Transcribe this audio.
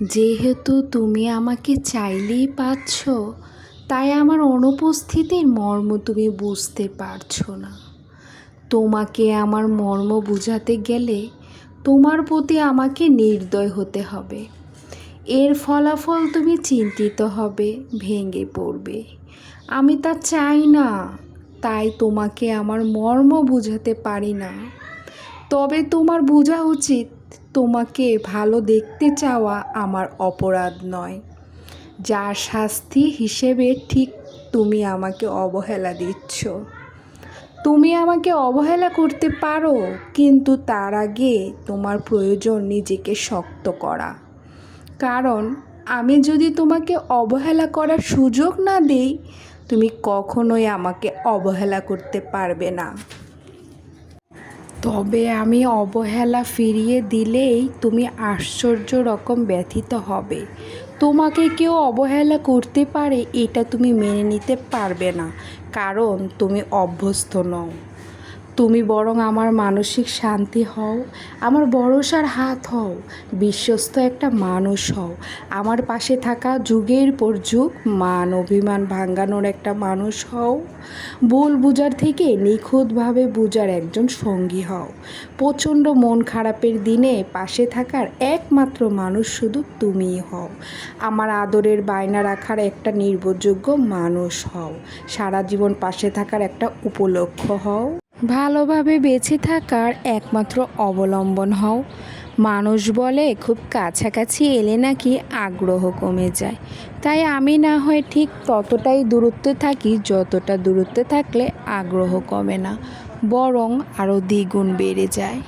যেহেতু তুমি আমাকে চাইলেই পাচ্ছ তাই আমার অনুপস্থিতির মর্ম তুমি বুঝতে পারছ না। তোমাকে আমার মর্ম বোঝাতে গেলে তোমার প্রতি আমাকে নির্দয় হতে হবে। এর ফলাফল তুমি চিন্তিত হবে, ভেঙে পড়বে। আমি তা চাই না, তাই তোমাকে আমার মর্ম বোঝাতে পারি না। তবে তোমার বোঝা উচিত তোমাকে ভালো দেখতে চাওয়া আমার অপরাধ নয়। যার শাস্তি হিসেবে ঠিক তুমি আমাকে অবহেলা দিচ্ছ। তুমি আমাকে অবহেলা করতে পারো, কিন্তু তার আগে তোমার প্রয়োজন নিজেকে শক্ত করা। কারণ আমি যদি তোমাকে অবহেলা করার সুযোগ না দিই, তুমি কখনোই আমাকে অবহেলা করতে পারবে না। তবে আমি অবহেলা ফিরিয়ে দিলেই তুমি আশ্চর্য রকম ব্যথিত হবে। তোমাকে কেউ অবহেলা করতে পারে, এটা তুমি মেনে নিতে পারবে না, কারণ তুমি অভ্যস্ত নও। তুমি বরং আমার মানসিক শান্তি হও, আমার ভরসার হাত হও, বিশ্বস্ত একটা মানুষ হও। আমার পাশে থাকা যুগের পর যুগ, মান অভিমান ভাঙ্গানোর একটা মানুষ হও। ভুল বুঝার থেকে নিখুঁতভাবে বুঝার একজন সঙ্গী হও। প্রচণ্ড মন খারাপের দিনে পাশে থাকার একমাত্র মানুষ শুধু তুমিই হও। আমার আদরের বায়না রাখার একটা নির্ভরযোগ্য মানুষ হও। সারা জীবন পাশে থাকার একটা উপলক্ষ হও। ভালোভাবে বেঁচে থাকার একমাত্র অবলম্বন হও। মানুষ বলে খুব কাছাকাছি এলে নাকি আগ্রহ কমে যায়। তাই আমি না হয় ঠিক ততটাই দূরত্বে থাকি যতটা দূরত্বে থাকলে আগ্রহ কমে না, বরং আরও দ্বিগুণ বেড়ে যায়।